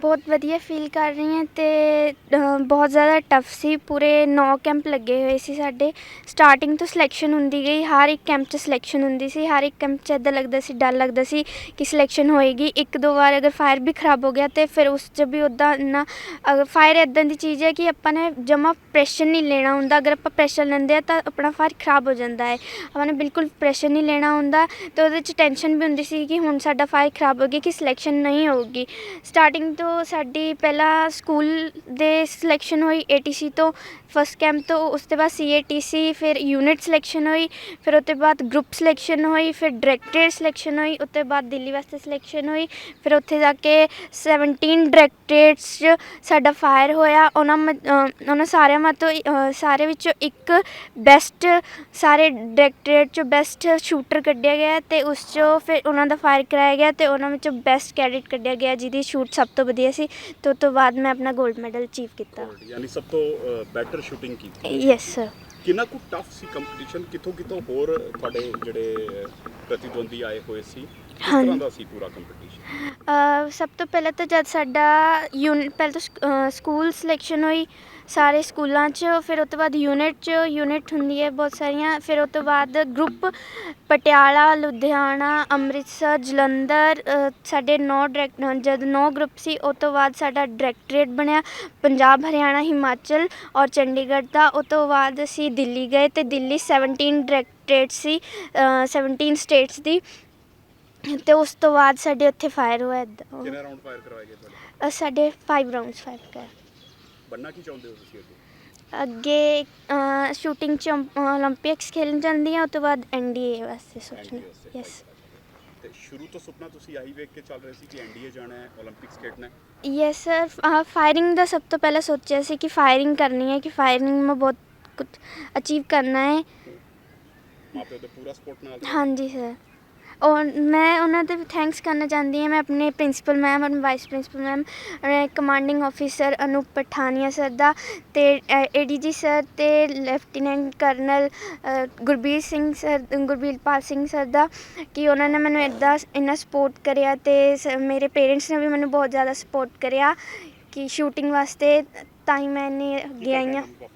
ਬਹੁਤ ਵਧੀਆ ਫੀਲ ਕਰ ਰਹੀ ਹਾਂ ਅਤੇ ਬਹੁਤ ਜ਼ਿਆਦਾ ਟਫ ਸੀ। ਪੂਰੇ ਨੌ ਕੈਂਪ ਲੱਗੇ ਹੋਏ ਸੀ ਸਾਡੇ। ਸਟਾਰਟਿੰਗ ਤੋਂ ਸਿਲੈਕਸ਼ਨ ਹੁੰਦੀ ਗਈ। ਹਰ ਇੱਕ ਕੈਂਪ 'ਚ ਸਿਲੈਕਸ਼ਨ ਹੁੰਦੀ ਸੀ। ਹਰ ਇੱਕ ਕੈਂਪ 'ਚ ਇੱਦਾਂ ਲੱਗਦਾ ਸੀ, ਡਰ ਲੱਗਦਾ ਸੀ ਕਿ ਸਿਲੈਕਸ਼ਨ ਹੋਏਗੀ। ਇੱਕ ਦੋ ਵਾਰ ਅਗਰ ਫਾਇਰ ਵੀ ਖਰਾਬ ਹੋ ਗਿਆ ਤੇ ਫਿਰ ਉਸ 'ਚ ਵੀ ਉੱਦਾਂ ਨਾ ਅਗਰ ਫਾਇਰ ਇਦਾਂ ਦੀ ਚੀਜ਼ ਹੈ ਕਿ ਆਪਾਂ ਨੇ ਜਮਾ ਪ੍ਰੈਸ਼ਰ ਨਹੀਂ ਲੈਣਾ ਹੁੰਦਾ। ਅਗਰ ਆਪਾਂ ਪ੍ਰੈਸ਼ਰ ਲੈਂਦੇ ਆ ਤਾਂ ਆਪਣਾ ਫਾਇਰ ਖਰਾਬ ਹੋ ਜਾਂਦਾ ਹੈ। ਆਪਾਂ ਨੇ ਬਿਲਕੁਲ ਪ੍ਰੈਸ਼ਰ ਨਹੀਂ ਲੈਣਾ ਹੁੰਦਾ ਤੇ ਉਹਦੇ 'ਚ ਟੈਨਸ਼ਨ ਵੀ ਹੁੰਦੀ ਸੀ ਕਿ ਹੁਣ ਸਾਡਾ ਫਾਇਰ ਖਰਾਬ ਹੋ ਗਿਆ ਕਿ ਸਿਲੈਕਸ਼ਨ ਨਹੀਂ ਹੋਊਗੀ। ਸਟਾਰਟਿੰਗ ਤੋਂ ਸਾਡੀ ਪਹਿਲਾਂ ਸਕੂਲ ਦੇ ਸਿਲੈਕਸ਼ਨ ਹੋਈ ਏਟੀਸੀ ਤੋਂ ਫਸਟ ਕੈਂਪ ਤੋਂ ਉਸ ਤੋਂ ਬਾਅਦ ਸੀਏਟੀਸੀ ਫਿਰ ਯੂਨਿਟ ਸਿਲੈਕਸ਼ਨ ਹੋਈ, ਫਿਰ ਉਹ ਤੋਂ ਬਾਅਦ ਗਰੁੱਪ ਸਿਲੈਕਸ਼ਨ ਹੋਈ, ਫਿਰ ਡਾਇਰੈਕਟਰ ਸਿਲੈਕਸ਼ਨ ਹੋਈ ਉਸ ਤੋਂ ਬਾਅਦ ਦਿੱਲੀ ਵਾਸਤੇ ਸਿਲੈਕਸ਼ਨ ਹੋਈ, ਫਿਰ ਉੱਥੇ ਜਾ ਕੇ 17 ਡਾਇਰੈਕਟਰੇਟਸ 'ਚ ਸਾਡਾ ਫਾਇਰ ਹੋਇਆ। ਉਹਨਾਂ ਮ- ਉਹਨਾਂ ਸਾਰਿਆਂ ਮਾ ਤੋਂ ਸਾਰੇ ਵਿੱਚੋਂ ਇੱਕ ਬੈਸਟ ਸਾਰੇ ਡਾਇਰੈਕਟਰੇਟ 'ਚੋਂ ਬੈਸਟ ਸ਼ੂਟਰ ਕੱਢਿਆ ਗਿਆ ਤੇ ਉਸ 'ਚੋਂ ਫਿਰ ਉਹਨਾਂ ਦਾ ਫਾਇਰ ਕਰਾਇਆ ਗਿਆ ਤੇ ਉਹਨਾਂ ਵਿੱਚੋਂ ਬੈਸਟ ਕੈਡਿਟ ਕੱਢਿਆ ਗਿਆ ਜਿਹਦੀ ਸ਼ੂਟ ਸਭ ਤੋਂ ਵਧੀਆ ਸੀ ਤੇ ਉਸ ਤੋਂ ਬਾਅਦ ਮੈਂ ਆਪਣਾ 골ਡ ਮੈਡਲ ਅਚੀਵ ਕੀਤਾ ਯਾਨੀ ਸਭ ਤੋਂ ਬੈਟਰ ਸ਼ੂਟਿੰਗ ਕੀਤੀ ਯੈਸ ਸਰ ਕਿੰਨਾ ਕੁ ਟਫ ਸੀ ਕੰਪੀਟੀਸ਼ਨ ਕਿੱਥੋਂ ਕਿੱਥੋਂ ਹੋਰ ਤੁਹਾਡੇ ਜਿਹੜੇ ਪ੍ਰਤੀਦਵੰਦੀ ਆਏ ਹੋਏ ਸੀ? ਕਿਸ। ਤਰ੍ਹਾਂ ਦਾ ਸੀ ਪੂਰਾ ਕੰਪੀਟੀਸ਼ਨ ਅ, ਸਭ ਤੋਂ ਪਹਿਲਾਂ ਤਾਂ ਜਦ ਸਾਡਾ ਯੂਨਿਟ ਪਹਿਲਾਂ ਤਾਂ ਸਕ- ਸਕੂਲ ਸਿਲੈਕਸ਼ਨ ਹੋਈ ਸਾਰੇ ਸਕੂਲਾਂ 'ਚ ਫਿਰ ਉਹ ਤੋਂ ਬਾਅਦ ਯੂਨਿਟ 'ਚ ਯੂਨਿਟ ਹੁੰਦੀ ਹੈ ਬਹੁਤ ਸਾਰੀਆਂ ਫਿਰ ਉਹ ਤੋਂ ਬਾਅਦ ਗਰੁੱਪ ਪਟਿਆਲਾ ਲੁਧਿਆਣਾ ਅੰਮ੍ਰਿਤਸਰ ਜਲੰਧਰ ਸਾਡੇ 9 ਡਾਇਰੈਕਟ ਜਦ 9 ਗਰੁੱਪ ਸੀ ਉਹ ਤੋਂ ਬਾਅਦ ਸਾਡਾ ਡਾਇਰੈਕਟਰੇਟ ਬਣਿਆ ਪੰਜਾਬ ਹਰਿਆਣਾ ਹਿਮਾਚਲ ਔਰ ਚੰਡੀਗੜ੍ਹ ਦਾ ਉਹ ਤੋਂ ਬਾਅਦ ਅਸੀਂ ਦਿੱਲੀ ਗਏ ਤੇ ਦਿੱਲੀ 17 ਡਾਇਰੈਕਟਰੇਟ ਸੀ 17 ਸਟੇਟਸ ਦੀ। ਤੇ ਉਸ ਤੋਂ ਬਾਅਦ ਸਾਡੇ ਉੱਥੇ ਫਾਇਰ ਹੋਇਆ ਏਦਾਂ। ਕਿੰਨੇ ਰਾਉਂਡ ਫਾਇਰ ਕਰਵਾਏ ਗਏ ਤੁਹਾਡੇ? ਸਾਡੇ 5 ਰਾਉਂਡਸ ਫਾਇਰ ਕਰ ਬੰਨਾ ਕੀ ਚਾਹੁੰਦੇ ਹੋ ਤੁਸੀਂ ਅੱਗੇ? ਅੱਗੇ ਸ਼ੂਟਿੰਗ ਚ 올림픽ਸ ਖੇਲਣ ਜਾਂਦੀ ਆ ਉਸ ਤੋਂ ਬਾਅਦ ਐਨਡੀਏ ਵਾਸਤੇ ਸੋਚਣਾ। ਯੈਸ ਤੇ ਸ਼ੁਰੂ ਤੋਂ ਸੁਪਨਾ ਤੁਸੀਂ ਆਹੀ ਵੇਖ ਕੇ ਚੱਲ ਰਹੇ ਸੀ ਕਿ ਐਨਡੀਏ ਜਾਣਾ ਹੈ 올림픽ਸ ਖੇਡਣਾ ਹੈ? ਯੈਸ ਸਰ ਫਾਇਰਿੰਗ ਦਾ ਸਭ ਤੋਂ ਪਹਿਲਾਂ ਸੋਚਿਆ ਸੀ ਕਿ ਫਾਇਰਿੰਗ ਕਰਨੀ ਹੈ ਕਿ ਫਾਇਰਿੰਗ ਮੈਂ ਬਹੁਤ ਕੁਝ ਅਚੀਵ ਕਰਨਾ ਹੈ। ਮਾਪਿਓ ਦੇ ਪੂਰਾ ਸਪੋਰਟ ਨਾਲ। ਹਾਂਜੀ ਸਰ ਔਰ ਮੈਂ ਉਹਨਾਂ ਦੇ ਵੀ ਥੈਂਕਸ ਕਰਨਾ ਚਾਹੁੰਦੀ ਹਾਂ। ਮੈਂ ਆਪਣੇ ਪ੍ਰਿੰਸੀਪਲ ਮੈਮ ਔਰ vice principal ma'am commanding officer Anoop Pathania sir ਦਾ ਤੇ ਏਡੀਜੀ ਸਰ ਤੇ lieutenant colonel Gurbir Singh sir Gurbirpal Singh sir ਦਾ ਕਿ ਉਹਨਾਂ ਨੇ ਮੈਨੂੰ ਇੱਦਾਂ ਇੰਨਾ ਸਪੋਰਟ ਕਰਿਆ ਤੇ ਮੇਰੇ ਪੇਰੈਂਟਸ ਨੇ ਵੀ ਮੈਨੂੰ ਬਹੁਤ ਜ਼ਿਆਦਾ ਸਪੋਰਟ ਕਰਿਆ ਕਿ ਸ਼ੂਟਿੰਗ ਵਾਸਤੇ ਤਾਂ ਹੀ ਮੈਂ ਇੰਨੀ ਅੱਗੇ ਆਈ ਹਾਂ।